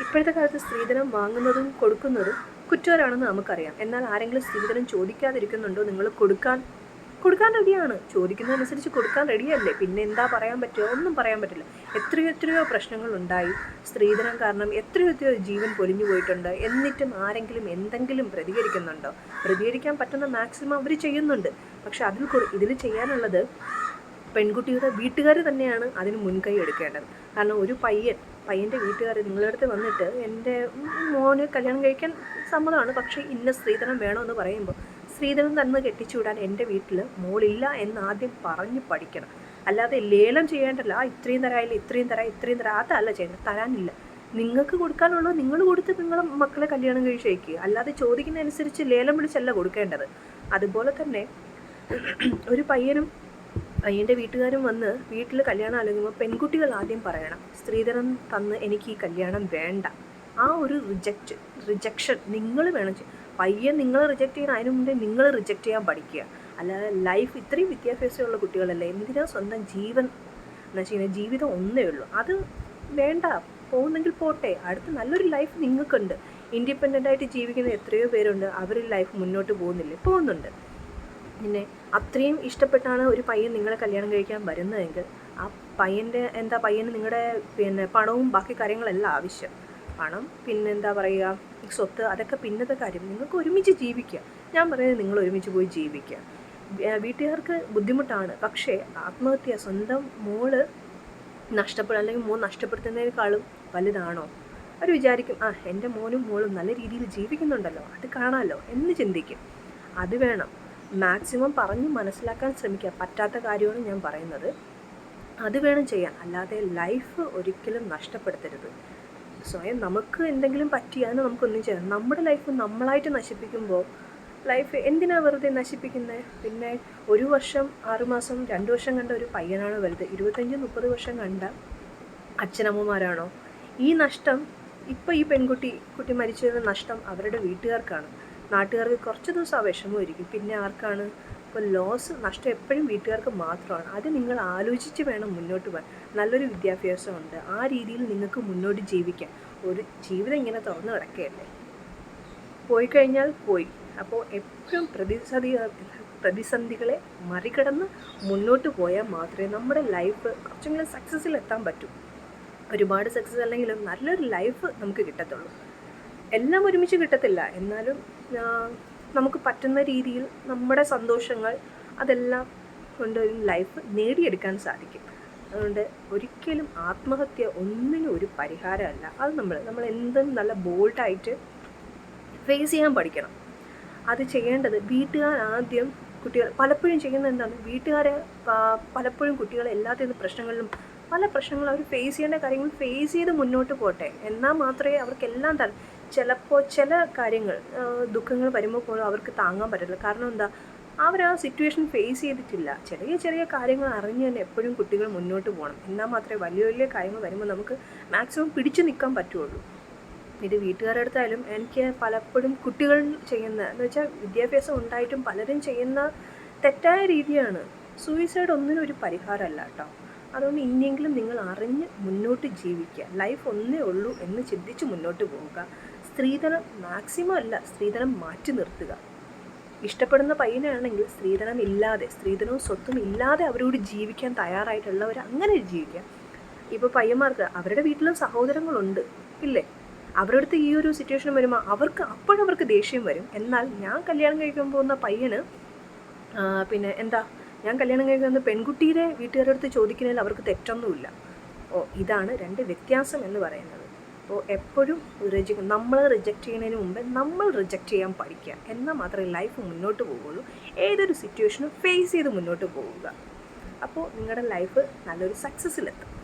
ഇപ്പോഴത്തെ കാലത്ത് സ്ത്രീധനം വാങ്ങുന്നതും കൊടുക്കുന്നതും കുറ്റകരമാണെന്ന് നമുക്കറിയാം. എന്നാൽ ആരെങ്കിലും സ്ത്രീധനം ചോദിക്കാതിരിക്കുന്നുണ്ടോ? നിങ്ങൾ കൊടുക്കാൻ കൊടുക്കാൻ റെഡിയാണ്. ചോദിക്കുന്നതനുസരിച്ച് കൊടുക്കാൻ റെഡിയല്ലേ. പിന്നെ എന്താ പറയാൻ പറ്റുമോ ഒന്നും പറയാൻ പറ്റില്ല. എത്രയോ എത്രയോ പ്രശ്നങ്ങൾ ഉണ്ടായി. സ്ത്രീധനം കാരണം എത്രയോ എത്രയോ ജീവൻ പൊലിഞ്ഞു പോയിട്ടുണ്ട്. എന്നിട്ടും ആരെങ്കിലും എന്തെങ്കിലും പ്രതികരിക്കുന്നുണ്ടോ? പ്രതികരിക്കാൻ പറ്റുന്ന മാക്സിമം അവർ ചെയ്യുന്നുണ്ട്. പക്ഷെ അതിൽ ഇതിൽ ചെയ്യാനുള്ളത് പെൺകുട്ടിയുടെ വീട്ടുകാർ തന്നെയാണ് അതിന് മുൻകൈ എടുക്കേണ്ടത്. കാരണം ഒരു പയ്യൻ പയ്യന്റെ വീട്ടുകാർ നിങ്ങളുടെ അടുത്ത് വന്നിട്ട് എന്റെ മോന് കല്യാണം കഴിക്കാൻ സമ്മതമാണ് പക്ഷേ ഇന്ന സ്ത്രീധനം വേണമെന്ന് പറയുമ്പോൾ സ്ത്രീധനം തന്നെ കെട്ടിച്ചുവിടാൻ എന്റെ വീട്ടിൽ മോളില്ല എന്ന് ആദ്യം പറഞ്ഞ് പഠിക്കണം. അല്ലാതെ ലേലം ചെയ്യേണ്ടല്ല. "ആ, ഇത്രയും തരായില്ല ഇത്രയും തരാം ഇത്രയും തരാം. അതല്ല ചെയ്യേണ്ടത്. തരാനില്ല. നിങ്ങൾക്ക് കൊടുക്കാനുള്ളത് നിങ്ങൾ കൊടുത്ത് നിങ്ങൾ മക്കളെ കല്യാണം കഴിച്ചയക്കുക അല്ലാതെ ചോദിക്കുന്നതനുസരിച്ച് ലേലം വിളിച്ചല്ല കൊടുക്കേണ്ടത്. അതുപോലെ തന്നെ ഒരു പയ്യനും പയ്യന്റെ വീട്ടുകാരും വന്ന് വീട്ടിൽ കല്യാണം ആലോചിക്കുമ്പോൾ പെൺകുട്ടികൾ ആദ്യം പറയണം സ്ത്രീധനം തന്ന് എനിക്ക് ഈ കല്യാണം വേണ്ട. ആ ഒരു റിജക്ട് റിജക്ഷൻ നിങ്ങൾ വേണം പയ്യൻ നിങ്ങൾ റിജക്റ്റ് ചെയ്യണം അതിനു മുമ്പേ നിങ്ങൾ റിജക്റ്റ് ചെയ്യാൻ പഠിക്കുക. അല്ലാതെ ലൈഫ് ഇത്രയും വിദ്യാഭ്യാസമുള്ള കുട്ടികളല്ലേ എന്തിനാ സ്വന്തം ജീവൻ എന്ന് വെച്ച് കഴിഞ്ഞാൽ ജീവിതം ഒന്നേ ഉള്ളൂ. അത് വേണ്ട പോകുന്നെങ്കിൽ പോട്ടെ. അടുത്ത നല്ലൊരു ലൈഫ് നിങ്ങൾക്കുണ്ട്. ഇൻഡിപെൻഡന്റ് ആയിട്ട് ജീവിക്കുന്ന എത്രയോ പേരുണ്ട്. അവർ ലൈഫ് മുന്നോട്ട് പോകുന്നില്ലേ? പോകുന്നുണ്ട്. പിന്നെ അത്രയും ഇഷ്ടപ്പെട്ടാണ് ഒരു പയ്യൻ നിങ്ങളെ കല്യാണം കഴിക്കാൻ വരുന്നതെങ്കിൽ ആ പയ്യന്റെ എന്താ പയ്യന് നിങ്ങളുടെ പിന്നെ പണവും ബാക്കി കാര്യങ്ങളെല്ലാം ആവശ്യം. പണം പിന്നെ എന്താ പറയുക സ്വത്ത് അതൊക്കെ പിന്നത്തെ കാര്യം. നിങ്ങൾക്ക് ഒരുമിച്ച് ജീവിക്കുക. ഞാൻ പറയുന്നത് നിങ്ങൾ ഒരുമിച്ച് പോയി ജീവിക്കുക. വീട്ടുകാർക്ക് ബുദ്ധിമുട്ടാണ്. പക്ഷേ ആത്മഹത്യ സ്വന്തം മോൾ നഷ്ടപ്പെടുക അല്ലെങ്കിൽ മോൻ നഷ്ടപ്പെടുത്തുന്നതിനേക്കാളും വലുതാണോ? അവർ വിചാരിക്കും ആ എന്റെ മോനും മോളും നല്ല രീതിയിൽ ജീവിക്കുന്നുണ്ടല്ലോ. അത് കാണാമല്ലോ. എന്ന് ചിന്തിക്കും. അത് വേണം. മാക്സിമം പറഞ്ഞ് മനസ്സിലാക്കാൻ ശ്രമിക്കുക. പറ്റാത്ത കാര്യമാണ് ഞാൻ പറയുന്നത്. അത് വേണം ചെയ്യാൻ. അല്ലാതെ ലൈഫ് ഒരിക്കലും നഷ്ടപ്പെടുത്തരുത്. സ്വയം നമുക്ക് എന്തെങ്കിലും പറ്റിയാന്ന് നമുക്കൊന്നും ചെയ്യാം. നമ്മുടെ ലൈഫ് നമ്മളായിട്ട് നശിപ്പിക്കുമ്പോൾ ലൈഫ് എന്തിനാ വെറുതെ നശിപ്പിക്കുന്നത് പിന്നെ ഒരു വർഷം ആറുമാസം രണ്ട് വർഷം കണ്ട ഒരു പയ്യനാണോ വലുത്? ഇരുപത്തഞ്ച് മുപ്പത് വർഷം കണ്ട അച്ഛനമ്മമാരാണോ? ഈ നഷ്ടം ഇപ്പോൾ ഈ പെൺകുട്ടി കുട്ടി മരിച്ചതിന് നഷ്ടം അവരുടെ വീട്ടുകാർക്കാണ്. നാട്ടുകാർക്ക് കുറച്ച് ദിവസം ആ വിഷമമായിരിക്കും. പിന്നെ ആർക്കാണ്? ഇപ്പോൾ ലോസ് നഷ്ടം എപ്പോഴും വീട്ടുകാർക്ക് മാത്രമാണ്. അത് നിങ്ങൾ ആലോചിച്ച് വേണം മുന്നോട്ട് പോകാൻ. നല്ലൊരു വിദ്യാഭ്യാസമുണ്ട്. ആ രീതിയിൽ നിങ്ങൾക്ക് മുന്നോട്ട് ജീവിക്കാം. ഒരു ജീവിതം ഇങ്ങനെ തുറന്നു കിടക്കുകയല്ലേ? പോയി കഴിഞ്ഞാൽ പോയി. അപ്പോൾ എപ്പോഴും പ്രതിസന്ധി പ്രതിസന്ധികളെ മറികടന്ന് മുന്നോട്ട് പോയാൽ മാത്രമേ നമ്മുടെ ലൈഫ് കുറച്ചെങ്കിലും സക്സസ്സിൽ എത്താൻ പറ്റൂ. ഒരുപാട് സക്സസ് അല്ലെങ്കിൽ നല്ലൊരു ലൈഫ് നമുക്ക് കിട്ടത്തുള്ളൂ. എല്ലാം ഒരുമിച്ച് കിട്ടത്തില്ല. എന്നാലും നമുക്ക് പറ്റുന്ന രീതിയിൽ നമ്മുടെ സന്തോഷങ്ങൾ അതെല്ലാം കൊണ്ട് ലൈഫ് നേടിയെടുക്കാൻ സാധിക്കും. അതുകൊണ്ട് ഒരിക്കലും ആത്മഹത്യ ഒന്നിനും ഒരു പരിഹാരമല്ല. അത് നമ്മൾ നമ്മൾ എന്തും നല്ല ബോൾഡായിട്ട് ഫേസ് ചെയ്യാൻ പഠിക്കണം. അത് ചെയ്യേണ്ടത് വീട്ടുകാർ ആദ്യം കുട്ടികൾ പലപ്പോഴും ചെയ്യുന്നത് എന്താണ്? വീട്ടുകാരെ പലപ്പോഴും കുട്ടികളെ എല്ലാത്തിനും പ്രശ്നങ്ങളിലും പല പ്രശ്നങ്ങളും അവർ ഫേസ് ചെയ്യേണ്ട കാര്യങ്ങൾ ഫേസ് ചെയ്ത് മുന്നോട്ട് പോട്ടെ. എന്നാൽ മാത്രമേ അവർക്കെല്ലാം തര ചിലപ്പോൾ ചില കാര്യങ്ങൾ ദുഃഖങ്ങൾ വരുമ്പോൾ പോലും അവർക്ക് താങ്ങാൻ പറ്റില്ല കാരണം എന്താ? അവർ ആ സിറ്റുവേഷൻ ഫേസ് ചെയ്തിട്ടില്ല. ചെറിയ ചെറിയ കാര്യങ്ങൾ അറിഞ്ഞ് തന്നെ എപ്പോഴും കുട്ടികൾ മുന്നോട്ട് പോകണം. എന്നാൽ മാത്രമേ വലിയ വലിയ കാര്യങ്ങൾ വരുമ്പോൾ നമുക്ക് മാക്സിമം പിടിച്ചു നിൽക്കാൻ പറ്റുള്ളൂ. ഇത് വീട്ടുകാരുടെ അടുത്തായാലും എനിക്ക് പലപ്പോഴും കുട്ടികൾ ചെയ്യുന്ന എന്ന് വെച്ചാൽ വിദ്യാഭ്യാസം ഉണ്ടായിട്ടും പലരും ചെയ്യുന്ന തെറ്റായ രീതിയാണ്. സൂയിസൈഡ് ഒന്നിനും ഒരു പരിഹാരമല്ല കേട്ടോ. അതുകൊണ്ട് ഇനിയെങ്കിലും നിങ്ങൾ അറിഞ്ഞ് മുന്നോട്ട് ജീവിക്കുക. ലൈഫ് ഒന്നേ ഉള്ളൂ എന്ന് ചിന്തിച്ച് മുന്നോട്ട് പോവുക. സ്ത്രീധനം മാക്സിമം അല്ല സ്ത്രീധനം മാറ്റി നിർത്തുക. ഇഷ്ടപ്പെടുന്ന പയ്യനാണെങ്കിൽ സ്ത്രീധനം ഇല്ലാതെ സ്ത്രീധനവും സ്വത്തും ഇല്ലാതെ അവരോട് ജീവിക്കാൻ തയ്യാറായിട്ടുള്ളവർ അങ്ങനെ ജീവിക്കാം. ഇപ്പോൾ പയ്യന്മാർക്ക് അവരുടെ വീട്ടിലും സഹോദരങ്ങളുണ്ട് ഇല്ലേ? അവരുടെ അടുത്ത് ഈ ഒരു സിറ്റുവേഷൻ വരുമ്പോൾ അവർക്ക് അപ്പോഴവർക്ക് ദേഷ്യം വരും. എന്നാൽ ഞാൻ കല്യാണം കഴിക്കാൻ പോകുന്ന പയ്യന് പിന്നെ എന്താ? ഞാൻ കല്യാണം കഴിക്കുന്ന പെൺകുട്ടിയുടെ വീട്ടുകാരുടെ അടുത്ത് ചോദിക്കുന്നതിൽ അവർക്ക് തെറ്റൊന്നുമില്ല. ഓ ഇതാണ് രണ്ട് വ്യത്യാസം എന്ന് പറയുന്നത്. അപ്പോൾ എപ്പോഴും റിജ നമ്മൾ റിജക്റ്റ് ചെയ്യുന്നതിന് മുമ്പ് നമ്മൾ റിജക്റ്റ് ചെയ്യാൻ പഠിക്കുക. എന്നാൽ മാത്രമേ ലൈഫ് മുന്നോട്ട് പോവുള്ളൂ ഏതൊരു സിറ്റുവേഷനും ഫേസ് ചെയ്ത് മുന്നോട്ട് പോവുക. അപ്പോൾ നിങ്ങളുടെ ലൈഫ് നല്ലൊരു സക്സസ്സിലെത്തും